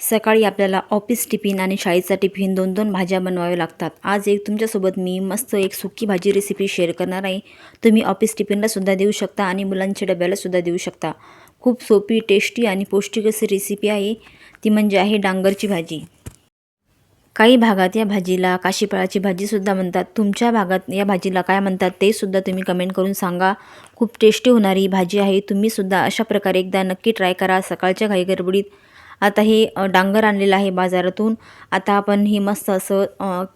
सकाळी आपल्याला office tiffin आणि शाळेचा टिफिन दोन दोन भाज्या बनवाव्या लागतात. आज एक तुमच्यासोबत मी मस्त एक सुकी भाजी रेसिपी शेअर करणार आहे. तुम्ही ऑफिस टिफिनलासुद्धा देऊ शकता आणि मुलांच्या डब्यालासुद्धा देऊ शकता. खूप सोपी टेस्टी आणि पौष्टिक अशी रेसिपी आहे. ती म्हणजे आहे डांगरची भाजी. काही भागात या भाजीला काशीफळाची भाजीसुद्धा म्हणतात. तुमच्या भागात या भाजीला काय म्हणतात ते सुद्धा तुम्ही कमेंट करून सांगा. खूप टेस्टी होणारी भाजी आहे. तुम्हीसुद्धा अशा प्रकारे एकदा नक्की ट्राय करा. सकाळच्या घाई गडबडीत आता हे डांगर आणलेलं आहे बाजारातून. आता आपण हे मस्त असं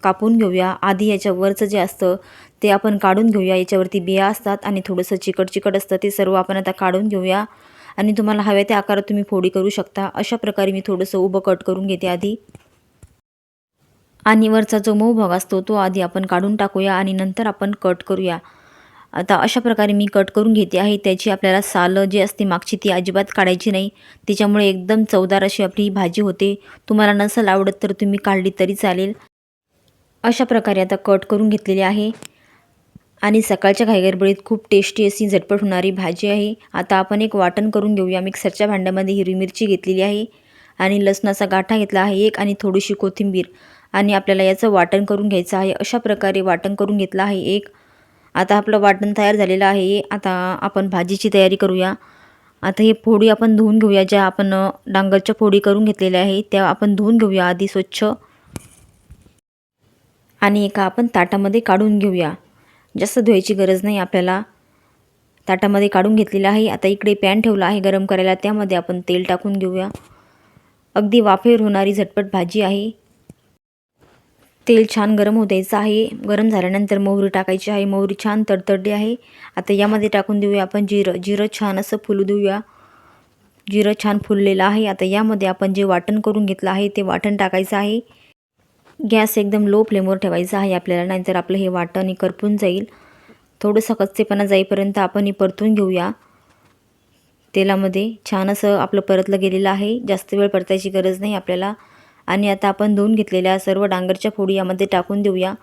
कापून घेऊया. आधी याच्यावरचं जे असतं ते आपण काढून घेऊया. याच्यावरती बिया असतात आणि थोडंसं चिकट चिकट असतं ते सर्व आपण आता काढून घेऊया. आणि तुम्हाला हव्या त्या आकारात तुम्ही फोडी करू शकता. अशा प्रकारे मी थोडंसं उभं कट करून घेते आधी. आणि वरचा जो मऊ भाग असतो तो आधी आपण काढून टाकूया आणि नंतर आपण कट करूया. आता अशा प्रकारे मी कट करून घेते आहे. त्याची आपल्याला सालं जी असते मागची ती अजिबात काढायची नाही. त्याच्यामुळे एकदम चवदार अशी आपली ही भाजी होते. तुम्हाला नसेल आवडत तर तुम्ही काढली तरी चालेल. अशा प्रकारे आता कट करून घेतलेली आहे. आणि सकाळच्या घाईगरबळीत खूप टेस्टी अशी झटपट होणारी भाजी आहे. आता आपण एक वाटण करून घेऊया. मिक्सरच्या भांड्यामध्ये हिरवी मिरची घेतलेली आहे. आणि लसणाचा गाठा घेतला आहे एक आणि थोडीशी कोथिंबीर. आणि आपल्याला याचं वाटण करून घ्यायचं आहे. अशा प्रकारे वाटण करून घेतलं आहे एक. आता आपलं वाटण तयार झालेलं आहे. आता आपण भाजीची तयारी करूया. आता हे फोडी आपण धुवून घेऊया. ज्या आपण डांगरच्या फोडी करून घेतलेल्या आहे त्या आपण धुवून घेऊया आधी स्वच्छ. आणि एका आपण ताटामध्ये काढून घेऊया. जास्त धुवायची गरज नाही आपल्याला. ताटामध्ये काढून घेतलेलं आहे. आता इकडे पॅन ठेवला आहे गरम करायला. त्यामध्ये आपण तेल टाकून घेऊया. अगदी वाफेवर होणारी झटपट भाजी आहे. तेल छान गरम होऊ द्यायचं आहे. गरम झाल्यानंतर मोहरी टाकायची आहे. मोहरी छान तडतडली आहे. आता यामध्ये टाकून देऊया आपण जिरं. जिरं छान असं फुलू देऊया. जिरं छान फुललेलं आहे. आता यामध्ये आपण जे वाटण करून घेतलं आहे ते वाटण टाकायचं आहे. गॅस एकदम लो फ्लेमवर ठेवायचा आहे आपल्याला. नाहीतर आपलं हे वाटण हे करपून जाईल. थोडंसं कच्चेपणा जाईपर्यंत आपण हे परतून घेऊया. तेलामध्ये छान असं आपलं परतलं गेलेलं आहे. जास्त वेळ परतायची गरज नाही आपल्याला. आणि आता आपण धुवून घेतलेल्या सर्व डांगरच्या फोडी यामध्ये टाकून देऊया.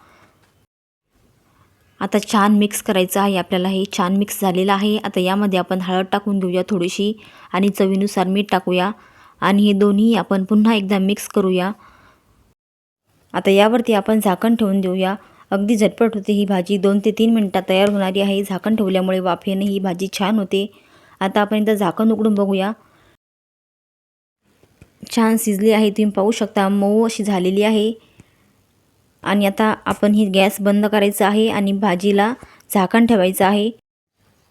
आता छान मिक्स करायचं आहे आपल्याला. हे छान मिक्स झालेलं आहे. आता यामध्ये आपण हळद टाकून घेऊया थोडीशी आणि चवीनुसार मीठ टाकूया. आणि हे दोन्ही आपण पुन्हा एकदा मिक्स करूया. आता यावरती आपण झाकण ठेवून देऊया. अगदी झटपट होते ही भाजी. दोन ते तीन मिनटात तयार होणारी आहे. झाकण ठेवल्यामुळे वाफेने ही भाजी छान होते. आता आपण एकदा झाकण उघडून बघूया. छान शिजली आहे तुम्ही पाहू शकता मऊ अशी झालेली आहे. आणि आता आपण ही गॅस बंद करायचा आहे आणि भाजीला झाकण ठेवायचं आहे.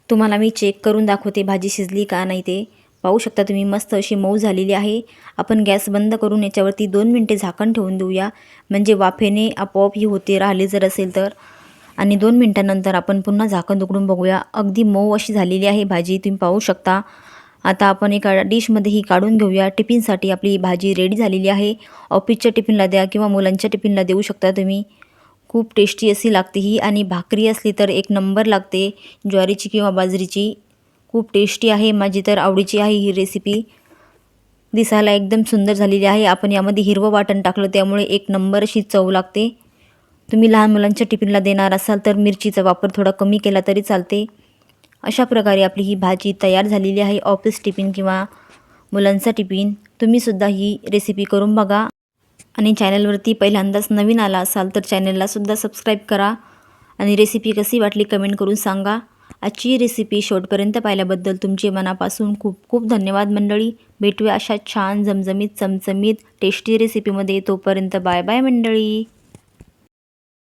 तुम्हाला मी चेक करून दाखवते भाजी शिजली का नाही ते. पाहू शकता तुम्ही मस्त अशी मऊ झालेली आहे. आपण गॅस बंद करून याच्यावरती दोन मिनटे झाकण ठेवून देऊया. म्हणजे वाफेने आपोआप ही होते राहिले जर असेल तर. आणि दोन मिनटानंतर आपण पुन्हा झाकण उघडून बघूया. अगदी मऊ अशी झालेली आहे भाजी तुम्ही पाहू शकता. आता आपण एका डिशमध्ये ही काढून घेऊया. टिफिनसाठी आपली भाजी रेडी झालेली आहे. ऑफिसच्या टिफिनला द्या किंवा मुलांच्या टिफिनला देऊ शकता तुम्ही. खूप टेस्टी अशी लागते ही आणि भाकरी असली तर एक नंबर लागते. ज्वारीची किंवा बाजरीची. खूप टेस्टी आहे माझी तर आवडीची आहे ही रेसिपी दिसायला एकदम सुंदर झालेली आहे. आपण यामध्ये हिरवं वाटण टाकलं त्यामुळे एक नंबर अशी चव लागते. तुम्ही लहान मुलांच्या टिफिनला देणार असाल तर मिरचीचा वापर थोडा कमी केला तरी चालते. अशा प्रकारे आपली ही भाजी तयार झालेली आहे. ऑफिस टिफिन किंवा मुलांचा टिफिन. तुम्हीसुद्धा ही रेसिपी करून बघा. आणि चॅनलवरती पहिल्यांदाच नवीन आला असाल तर चॅनललासुद्धा सबस्क्राईब करा. आणि रेसिपी कशी वाटली कमेंट करून सांगा. आजची रेसिपी शेवटपर्यंत पाहिल्याबद्दल तुमचे मनापासून खूप खूप धन्यवाद मंडळी. भेटूया अशा छान जमजमीत चमचमीत टेस्टी रेसिपीमध्ये तोपर्यंत बाय बाय मंडळी.